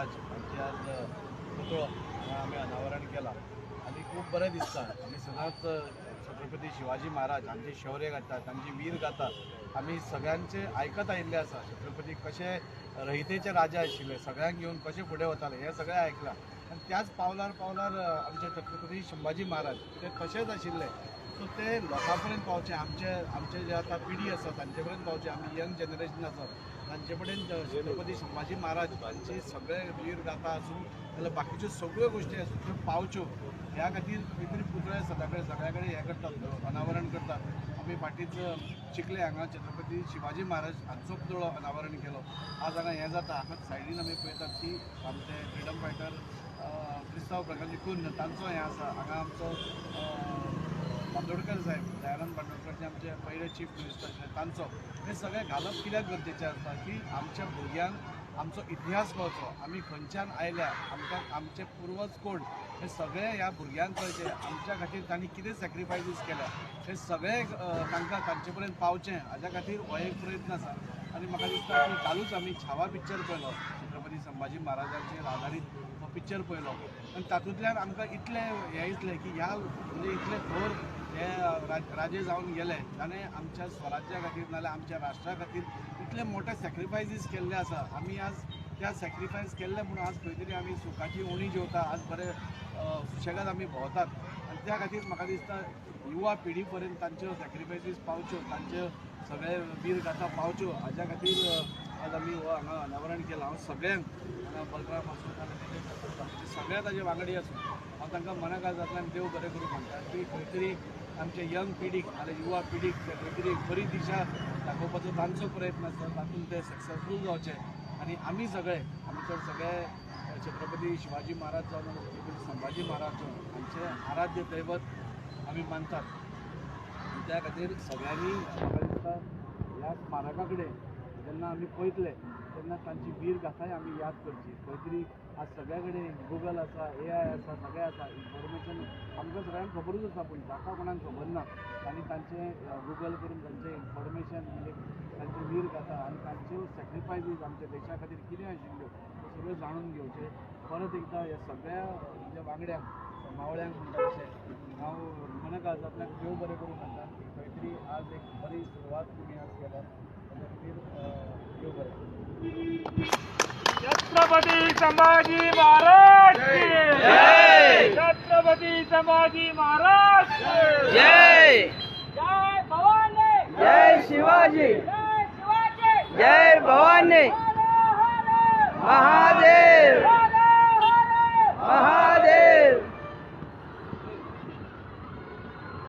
महाराज हांचे आज पुतळो आमी अनावरण केला. आनी खूब बरें दिसता. आमी सदांच छत्रपती शिवाजी महाराज हांचे शौर्य गाता तांची वीर गाता आमी सगळ्यांचे आयकत आयिल्ले आसा छत्रपती कशे रहितेचे राजा आशिल्ले सगळ्यांक घेवन कशें फुडें वताले हें सगळें आयकलां आनी त्याच पावलार पावलार आमचे छत्रपती शिंबाजी महाराज ते तशेच आशिल्ले. सो ते लोकां पर्यंत पावचे. आमचे आमचे जे आतां पिढी आसा तांचे पर्यंत पावचे. आमी यंग जनरेशन आसा तांचे कडेन छत्रपती संभाजी महाराज तांचे सगळे वीर गाथा आसूं जाल्यार बाकीच्यो सगळ्यो गोश्टी आसूं त्यो पावच्यो ह्या खातीर खंय तरी पुतळे सदां सगळ्या कडेन हें करतात अनावरण करतात. आमी फाटींच चिखले हांगा छत्रपती शिवाजी महाराज हांचो पुतळो अनावरण केलो. आज हांगा हें जाता हांगा सायडीन आमी पळयतात की आमचे फ्रिडम फायटर क्रिस्तांव प्रकाश कुंड तांचो हें आसा हांगा आमचो बांदोडकर साहेब दयानंद बांदोडकर जे आमचे पयले चीफ मिनिस्टर तांचो हे सगळें घालप कित्याक गरजेचें आसता की आमच्या भुरग्यांक आमचो इतिहास कळचो आमी खंयच्यान आयल्या आमकां आमचे पुर्वज कोण हे सगळे ह्या भुरग्यांक कळचे आमच्या खातीर तांणी कितें सॅक्रिफायसीस केल्या हे सगळे तांकां तांचे पर्यंत पावचें हाज्या खातीर हो एक प्रयत्न आसा. आनी म्हाका दिसता की कालूच आमी छावा पिक्चर पळयलो छत्रपती संभाजी महाराजांचेर आदारीत पिक्चर पळयलो. आनी तातूंतल्यान आमकां इतलें हें दिसलें की ह्या म्हणजे इतले थोर हे राजे जावन गेले. ताणें आमच्या स्वराज्या खातीर नाजाल्यार आमच्या राष्ट्रा खातीर इतले मोठे सॅक्रिफायसीस केल्ले आसा. आमी आज त्या सॅक्रिफायस केल्ले म्हणून आज खंय तरी आमी सुखाची उणी जेवता. आज बरे सुशेगाद आमी भोंवतात. आनी त्या खातीर म्हाका दिसता युवा पिढी पर्यंत तांच्यो सॅक्रिफायसीस पावच्यो. तांच्यो सगळे वीर गाथा पावच्यो. हाज्या खातीर आज आमी हो हांगा अनावरण केलां. हांव सगळ्यांक हांगा बलराम आसूं सगळ्या ताजे वांगडी आसूं हांव तांकां मनाकाजांतल्यान देव बरें करूं म्हणटा की खंय तरी आमचे यंग पिढीक आनी युवा पिढीक ते खंय तरी बरी दिशा दाखोवपाचो तांचो प्रयत्न आसा तातूंत ते सक्सेसफूल जावचे आनी आमी सगळे आमी तर सगळे छत्रपती शिवाजी महाराज जावन छत्रपती संभाजी महाराज जावन हांचे आराध्य दैवत आमी मानतात. त्या खातीर सगळ्यांनी म्हाका दिसता ह्या स्मारका कडेन जेन्ना आमी पळयतले तेन्ना तांची वीर गाथाय आमी याद करची खंय तरी आज सगळ्या कडेन गुगल आसा ए आय आसा सगळें आसा इन्फॉर्मेशन आमकां सगळ्यांक खबरूच आसा पूण जाता कोणाक खबर ना आनी तांचें गुगल करून तांचें इन्फॉर्मेशन म्हणजे तांची वीर गाथा आनी तांच्यो सॅक्रिफायसीस आमच्या देशा खातीर कितें आशिल्ल्यो सगळ्यो जाणून घेवचे परत एकदां ह्या सगळ्या म्हणजे वांगड्यांक मावळ्यांक म्हणटा तशें हांव मनकाजांतल्यान देव बरें करूं म्हणटा की खंय तरी आज एक बरी सुरवात तुमी आज केल्या संभाजी महाराज! छत्रपती संभाजी महाराज जय। जय। भवानी। जय शिवाजी। जय शिवाजी। जय भवानी। महादेव।